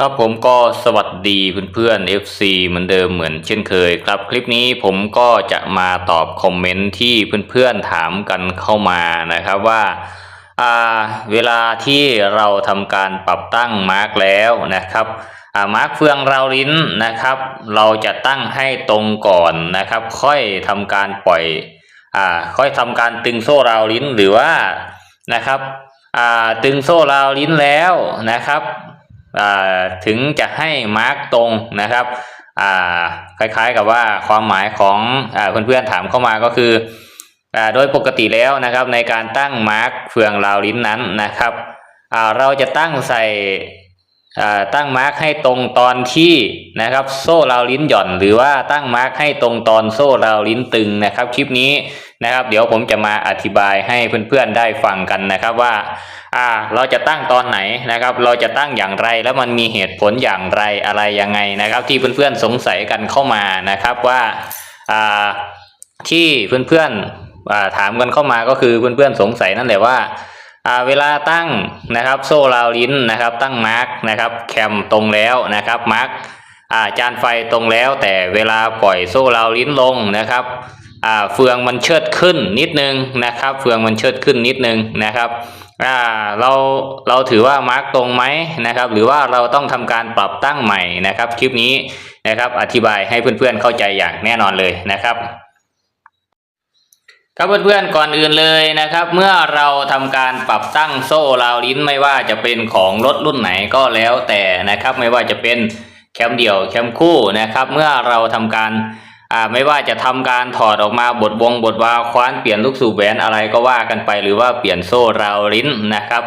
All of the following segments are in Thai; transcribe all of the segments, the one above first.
ครับผมก็สวัสดีเพื่อนๆ FC เหมือนเดิมเหมือนเช่นเคยครับ คลิปนี้ผมก็จะมาตอบคอมเมนต์ที่เพื่อนๆถามกันเข้ามานะครับว่าเวลาที่เราทำการปรับตั้งมาร์กแล้วนะครับมาร์กเฟืองเราลิ้นนะครับ เราจะตั้งให้ตรงก่อนนะครับ ค่อยทำการปล่อยอค่อยทำการตึงโซ่ราลิ้นหรือว่านะครับตึงโซ่ราลิ้นแล้วนะครับ ถึงจะให้มาร์กตรงนะครับคล้ายๆกับว่าความหมายของอเพื่อนๆถามเข้ามาก็คืออโดยปกติแล้วนะครับในการตั้งมาร์กเฟืองราวลิ้นนั้นนะครับเราจะตั้งใส่ตั้งมาร์กให้ตรงตอนที่นะครับโซ่ราวลิ้นหย่อน หรือว่าตั้งมาร์กให้ตรงตอนโซ่ราวลิ้นตึงนะครับ คลิปนี้ นะครับ เดี๋ยวผมจะมาอธิบายให้เพื่อนๆได้ฟังกันนะครับว่าอ่าเราจะตั้งตอนไหนนะครับ เราจะตั้งอย่างไรแล้วมันมีเหตุผลอย่างไรอะไรยังไงนะครับ ที่เพื่อนๆสงสัยกันเข้ามานะครับว่าอ่าที่เพื่อนๆถามกันเข้ามาก็คือเพื่อนๆสงสัยนั่นแหละว่าอ่าเวลาตั้งนะครับโซ่ราวลิ้นนะครับ ตั้งมาร์กนะครับแคมตรงแล้วนะครับมาร์กอ่าจานไฟตรงแล้ว แต่เวลาปล่อยโซ่ราวลิ้นลงนะครับ อ่าเฟืองมันเชิดขึ้นนิดนึงนะครับ เฟืองมันเชิดขึ้นนิดนึงนะครับอ่าเราเราถือว่ามาร์กตรงไหมนะครับ หรือว่าเราต้องทำการปรับตั้งใหม่นะครับ คลิปนี้นะครับ อธิบายให้เพื่อนๆเข้าใจอย่างแน่นอนเลยนะครับครับเพื่อนๆก่อนอื่นเลยนะครับ เมื่อเราทำการปรับตั้งโซ่ราวลิ้นไม่ว่าจะเป็นของรถรุ่นไหนก็แล้วแต่นะครับ ไม่ว่าจะเป็นแคมเดี่ยวแคมคู่นะครับ เมื่อเราทำการ อ่าไม่ว่าจะทำการถอดออกมาบดวงบดวาคว้านเปลี่ยนลูกสูบแหวนอะไรก็ว่ากันไป หรือว่าเปลี่ยนโซ่ราวลิ้นนะครับ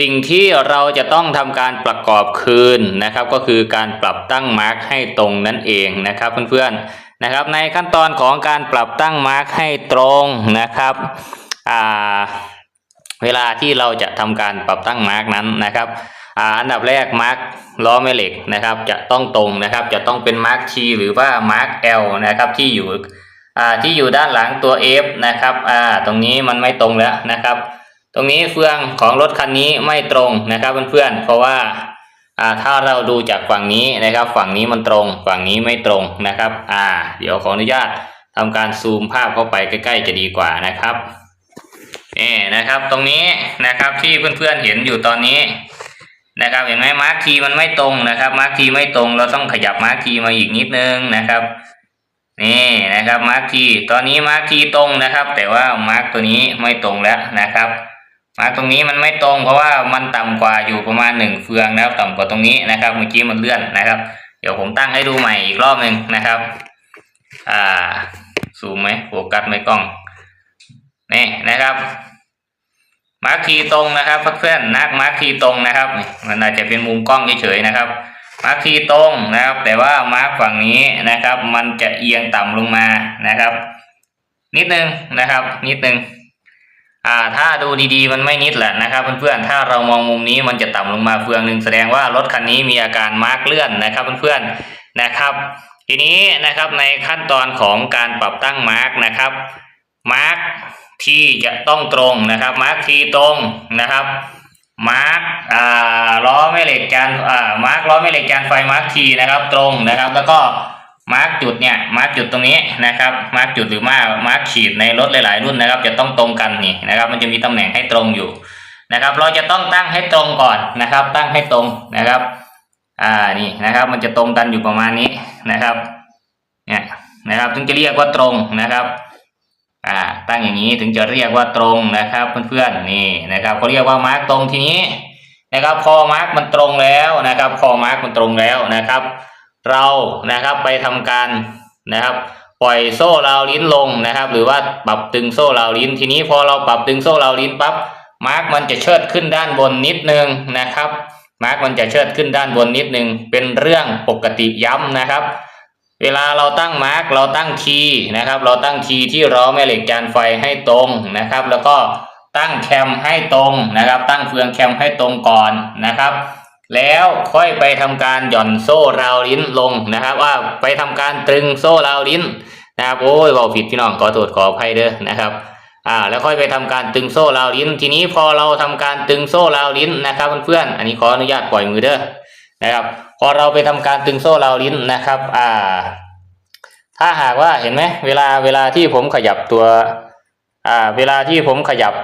สิ่งที่เราจะต้องทำการประกอบคืนนะครับ ก็คือการปรับตั้งมาร์กให้ตรงนั่นเองนะครับเพื่อนๆนะครับ ในขั้นตอนของการปรับตั้งมาร์กให้ตรงนะครับอ่าเวลาที่เราจะทำการปรับตั้งมาร์กนั้นนะครับ อันดับแรกมาร์กล้อแม่เหล็กนะครับ จะต้องตรงนะครับ จะต้องเป็นมาร์ก T หรือว่ามาร์ก L นะครับที่อยู่ที่อยู่ด้านหลังตัว F นะครับตรงนี้มันไม่ตรงแล้วนะครับ ตรงนี้เฟืองของรถคันนี้ไม่ตรงนะครับเพื่อนๆเพราะว่าถ้าเราดูจากฝั่งนี้นะครับ ฝั่งนี้มันตรง ฝั่งนี้ไม่ตรงนะครับอ่าเดี๋ยวขออนุญาตทำการซูมภาพเข้าไปใกล้ ๆ จะดีกว่านะครับนี่นะครับตรงนี้นะครับที่เพื่อนๆเห็นอยู่ตอนนี้ นะครับเห็นไหมมาร์คทีมันไม่ตรงนะครับมาร์คทีไม่ตรงเราต้องขยับมาร์คทีมาอีกนิดนึงนะครับนี่นะครับมาร์คทีตอนนี้มาร์คทีตรงนะครับ แต่ว่ามาร์คตัวนี้ไม่ตรงแล้วนะครับมาร์กตรงนี้มันไม่ตรงเพราะว่ามันต่ำกว่าอยู่ประมาณหนึ่งเฟืองนะครับ ต่ำกว่าตรงนี้นะครับเมื่อกี้มันเลื่อนนะครับ เดี๋ยวผมตั้งให้ดูใหม่อีกรอบหนึ่งนะครับอ่าซูมไหมโฟกัสไหมกล้องนี่นะครับ มาร์กทีตรงนะครับเพื่อนนักมาร์กทีตรงนะครับ มันอาจจะเป็นมุมกล้องเฉยๆนะครับ มาร์กทีตรงนะครับ แต่ว่ามาร์กฝั่งนี้นะครับ มันจะเอียงต่ำลงมานะครับ นิดนึงนะครับ นิดนึงอ่าถ้าดูดีๆ มันไม่นิดแหละนะครับเพื่อนๆถ้าเรามองมุมนี้มันจะต่ำลงมาเฟืองหนึ่งแสดงว่ารถคันนี้มีอาการมาร์กเลื่อนนะครับเพื่อนๆนะครับ ทีนี้นะครับในขั้นตอนของการปรับตั้งมาร์กนะครับมาร์ก ที่จะต้องตรงนะครับ มาร์กทีตรงนะครับ มาร์กล้อแม่เหล็กจานมาร์กล้อแม่เหล็กจานไฟมาร์กทีนะครับตรงนะครับ แล้วก็มาร์กจุดเนี่ยมาร์กจุดตรงนี้นะครับมาร์กจุดหรือมามาร์กขีดในรถหลาย ๆ รุ่นนะครับ จะต้องตรงกันนี่นะครับ มันจะมีตำแหน่งให้ตรงอยู่นะครับ เราจะต้องตั้งให้ตรงก่อนนะครับ ตั้งให้ตรงนะครับอ่านี่นะครับ มันจะตรงกันอยู่ประมาณนี้นะครับเนี่ยนะครับถึงจะเรียกว่าตรงนะครับ อ่าตั้งอย่างนี้ถึงจะเรียกว่าตรงนะครับ เพื่อนๆนี่นะครับเขาเรียกว่ามาร์กตรงทีนี้นะครับพอมาร์กมันตรงแล้วนะครับพอมาร์กมันตรงแล้วนะครับ เรานะครับไปทำการนะครับ ปล่อยโซ่ราวลิ้นลงนะครับ หรือว่าปรับตึงโซ่ราวลิ้นทีนี้พอเราปรับตึงโซ่ราวลิ้นปั๊บมาร์กมันจะเชิดขึ้นด้านบนนิดนึงนะครับมาร์กมันจะเชิดขึ้นด้านบนนิดนึงเป็นเรื่องปกติย้ำนะครับ เวลาเราตั้งมาร์กเราตั้งทีนะครับ เราตั้งทีที่ล้อแม่เหล็กจานไฟให้ตรงนะครับ แล้วก็ตั้งแคมให้ตรงนะครับ ตั้งเฟืองแคมให้ตรงก่อนนะครับ แล้วค่อยไปทำการหย่อนโซ่ราวลิ้นลงนะครับ ว่าไปทำการตรึงโซ่ราวลิ้นนะครับโอ้ยบอกผิดพี่น้องขอโทษขออภัยเด้อนะครับอ่าแล้วค่อยไปทำการตึงโซ่ราวลิ้น ทีนี้พอเราทำการตึงโซ่ราวลิ้นนะครับเพื่อนๆอันนี้ขออนุญาตปล่อยมือเด้อนะครับ พอเราไปทำการตึงโซ่ราวลิ้นนะครับ อ่า ถ้าหากว่าเห็นไหมเวลาเวลาที่ผมขยับตัว อ่า เวลาที่ผมขยับ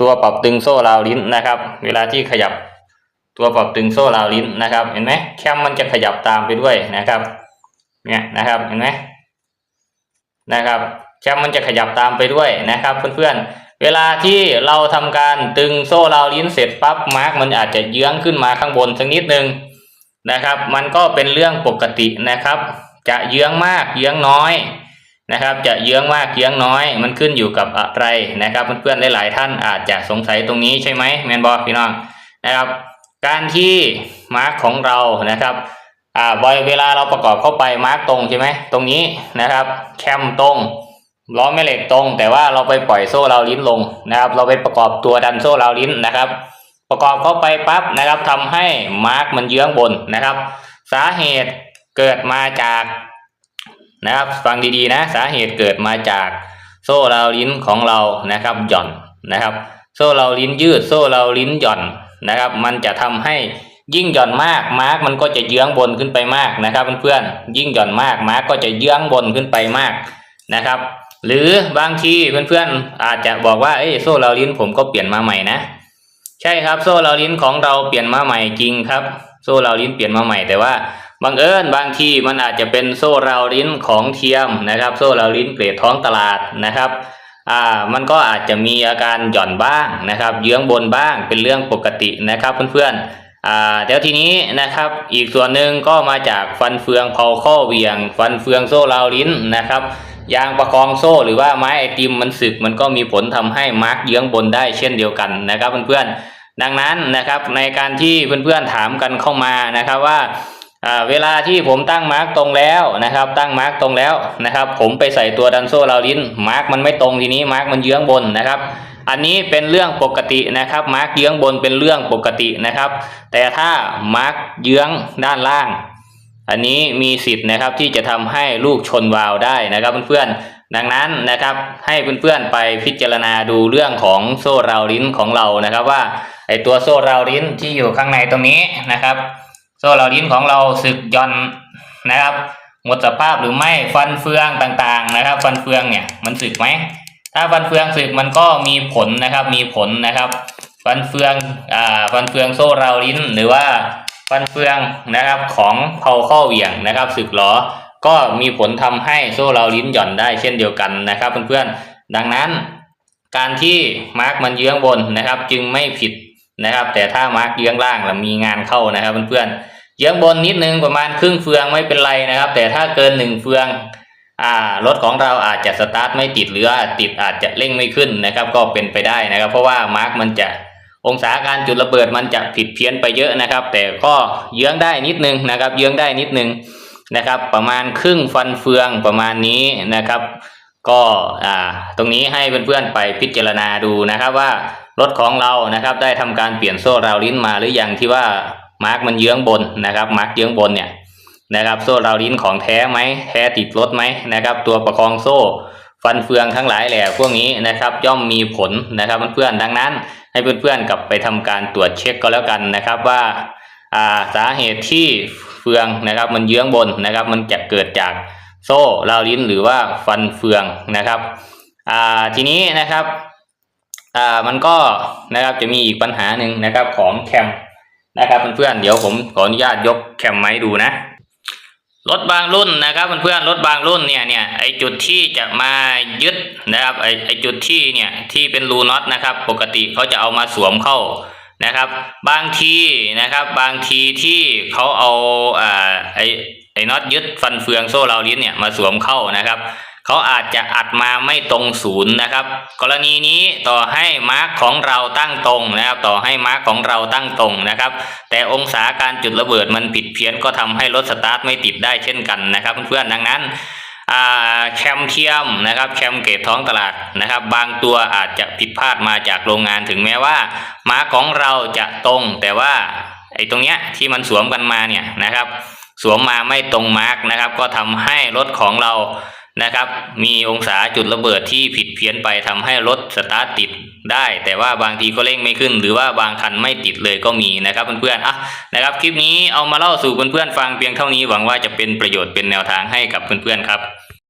ตัวปรับตึงโซ่ราวลิ้นนะครับ เวลาที่ขยับตัวปรับตึงโซ่ราวลิ้นนะครับ เห็นไหมแคมมันจะขยับตามไปด้วยนะครับ เนี่ยนะครับ เห็นไหมนะครับ แคมมันจะขยับตามไปด้วยนะครับ เพื่อนๆ เวลาที่เราทำการตึงโซ่ราวลิ้นเสร็จปั๊บมาร์กมันอาจจะเยื้องขึ้นมาข้างบนสักนิดนึง นะครับ มันก็เป็นเรื่องปกตินะครับ จะเยื้องมากเยื้องน้อยนะครับ จะเยื้องมากเยื้องน้อย มันขึ้นอยู่กับอะไรนะครับเพื่อนๆหลายๆท่านอาจจะสงสัยตรงนี้ใช่ไหมแมนบอพี่น้องนะครับ การที่มาร์กของเรานะครับอ่าบอยเวลาเราประกอบเข้าไปมาร์กตรงใช่ไหมตรงนี้นะครับ แคมตรงล้อแม่เหล็กตรง แต่ว่าเราไปปล่อยโซ่เราลิ้นลงนะครับ เราไปประกอบตัวดันโซ่เราลิ้นนะครับ ประกอบเข้าไปปั๊บนะครับทำให้มาร์กมันเยื้องบนนะครับ สาเหตุเกิดมาจากนะครับฟังดีๆนะสาเหตุเกิดมาจากโซ่เราลิ้นของเรานะครับหย่อนนะครับ โซ่เราลิ้นยืดโซ่เราลิ้นหย่อนนะครับ มันจะทำให้ยิ่งหย่อนมากมาร์กมันก็จะเยื้องบนขึ้นไปมากนะครับเพื่อนๆยิ่งหย่อนมากมาร์กก็จะเยื้องบนขึ้นไปมากนะครับ หรือบางทีเพื่อนๆอาจจะบอกว่าเอ้ยโซ่เราลิ้นผมก็เปลี่ยนมาใหม่นะ ใช่ครับ โซ่เราลิ้นของเราเปลี่ยนมาใหม่จริงครับ โซ่เราลิ้นเปลี่ยนมาใหม่แต่ว่าบังเอิญบางทีมันอาจจะเป็นโซ่เราลิ้นของเทียมนะครับ โซ่เราลิ้นเกรดท้องตลาดนะครับอ่ามันก็อาจจะมีอาการหย่อนบ้างนะครับ เยื้องบนบ้างเป็นเรื่องปกตินะครับเพื่อนๆอ่าเดี๋ยวทีนี้นะครับ อีกส่วนหนึ่งก็มาจากฟันเฟืองเผาข้อเวียง ฟันเฟืองโซ่เราลิ้นนะครับ ยางประคองโซ่หรือว่าไม้ไอติมมันสึกมันก็มีผลทำให้มาร์กเยื้องบนได้เช่นเดียวกันนะครับเพื่อนๆดังนั้นนะครับในการที่เพื่อนๆถามกันเข้ามานะครับว่าเวลาที่ผมตั้งมาร์กตรงแล้วนะครับ ตั้งมาร์กตรงแล้วนะครับ ผมไปใส่ตัวดันโซ่ราลิ้นมาร์กมันไม่ตรงทีนี้มาร์กมันเยื้องบนนะครับ อันนี้เป็นเรื่องปกตินะครับมาร์กเยื้องบนเป็นเรื่องปกตินะครับ แต่ถ้ามาร์กเยื้องด้านล่าง อันนี้มีสิทธิ์นะครับที่จะทำให้ลูกชนวาล์วได้นะครับเพื่อนๆดังนั้นนะครับให้เพื่อนๆไปพิจารณาดูเรื่องของโซ่ราวลิ้นของเรานะครับ ว่าไอตัวโซ่ราวลิ้นที่อยู่ข้างในตรงนี้นะครับ โซ่ราวลิ้นของเราสึกย่อนนะครับ หมดสภาพหรือไม่ฟันเฟืองต่างๆนะครับ ฟันเฟืองเนี่ยมันสึกไหมถ้าฟันเฟืองสึกมันก็มีผลนะครับมีผลนะครับ ฟันเฟืองอ่าฟันเฟืองโซ่ราวลิ้นหรือว่า ฟันเฟืองนะครับของเผาข้อเหวี่ยงนะครับสึกหรอก็มีผลทำให้โซ่เราลิ้นหย่อนได้เช่นเดียวกันนะครับเพื่อนๆดังนั้น การที่มาร์กมันเยื้องบนนะครับ จึงไม่ผิดนะครับ แต่ถ้ามาร์กเยื้องล่างแล้วมีงานเข้านะครับเพื่อนๆเยื้องบนนิดนึงประมาณครึ่งเฟืองไม่เป็นไรนะครับ แต่ถ้าเกินหนึ่งเฟืองอ่ารถของเราอาจจะสตาร์ทไม่ติดหรืออาจติดอาจจะเร่งไม่ขึ้นนะครับ ก็เป็นไปได้นะครับ เพราะว่ามาร์กมันจะ องศาการจุดระเบิดมันจะผิดเพี้ยนไปเยอะนะครับ แต่ก็เยื้องได้นิดนึงนะครับ เยื้องได้นิดนึงนะครับ ประมาณครึ่งฟันเฟืองประมาณนี้นะครับ ก็อ่าตรงนี้ให้เพื่อนๆไปพิจารณาดูนะครับว่ารถของเรานะครับ ได้ทำการเปลี่ยนโซ่ราวลิ้นมาหรือยังที่ว่ามาร์กมันเยื้องบนนะครับมาร์กเยื้องบนเนี่ยนะครับโซ่ราวลิ้นของแท้ไหมแท้ติดรถไหมนะครับ ตัวประคองโซ่ฟันเฟืองทั้งหลายแหล่พวกนี้นะครับ ย่อมมีผลนะครับเพื่อนๆดังนั้น ให้เพื่อนๆกลับไปทำการตรวจเช็คก็แล้วกันนะครับว่าสาเหตุที่เฟืองนะครับมันเยื้องบนนะครับ มันจะเกิดจากโซ่ราวลิ้นหรือว่าฟันเฟืองนะครับทีนี้นะครับมันก็นะครับจะมีอีกปัญหาหนึ่งนะครับของแคมนะครับเพื่อนๆเดี๋ยวผมขออนุญาตยกแคมไม้ดูนะ รถบางรุ่นนะครับเพื่อนๆรถบางรุ่นเนี่ยเนี่ยไอจุดที่จะมายึดนะครับไอไอจุดที่เนี่ยที่เป็นรูน็อตนะครับ ปกติเขาจะเอามาสวมเข้านะครับ บางทีนะครับ บางทีที่เขาเอาอ่าไอไอน็อตยึดฟันเฟืองโซ่ราวลิ้นเนี่ยมาสวมเข้านะครับ เขาอาจจะอัดมาไม่ตรงศูนย์นะครับ กรณีนี้ต่อให้มาร์กของเราตั้งตรงนะครับ ต่อให้มาร์กของเราตั้งตรงนะครับ แต่องศาการจุดระเบิดมันผิดเพี้ยนก็ทำให้รถสตาร์ทไม่ติดได้เช่นกันนะครับ เพื่อนๆดังนั้นแคมเทียมนะครับแคมเกตท้องตลาดนะครับ บางตัวอาจจะผิดพลาดมาจากโรงงานถึงแม้ว่า มาร์กของเราจะตรง แต่ว่าไอ้ตรงเนี้ยที่มันสวมกันมาเนี่ยนะครับ สวมมาไม่ตรงมาร์กนะครับ ก็ทำให้รถของเรา นะครับ มีองศาจุดระเบิดที่ผิดเพี้ยนไปทำให้รถสตาร์ทติดได้ แต่ว่าบางทีก็เร่งไม่ขึ้น หรือว่าบางคันไม่ติดเลยก็มีนะครับเพื่อนๆอะนะครับ คลิปนี้เอามาเล่าสู่เพื่อนๆฟังเพียงเท่านี้หวังว่าจะเป็นประโยชน์เป็นแนวทางให้กับเพื่อนๆครับ